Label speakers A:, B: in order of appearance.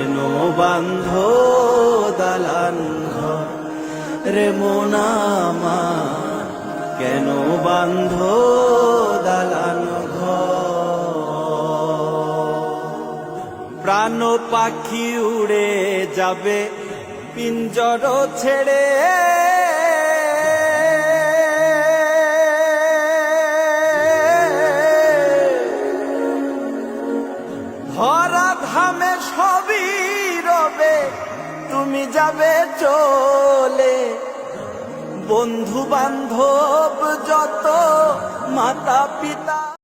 A: কেন বান্ধ দালান রে মোনামা কেন বান্ধ দালান প্রাণ পাখি উড়ে যাবে, পিঞ্জর ছেড়ে। ধরা ধামে সবই তুমি যাবে চলে। বন্ধু বান্ধব যত মাতা পিতা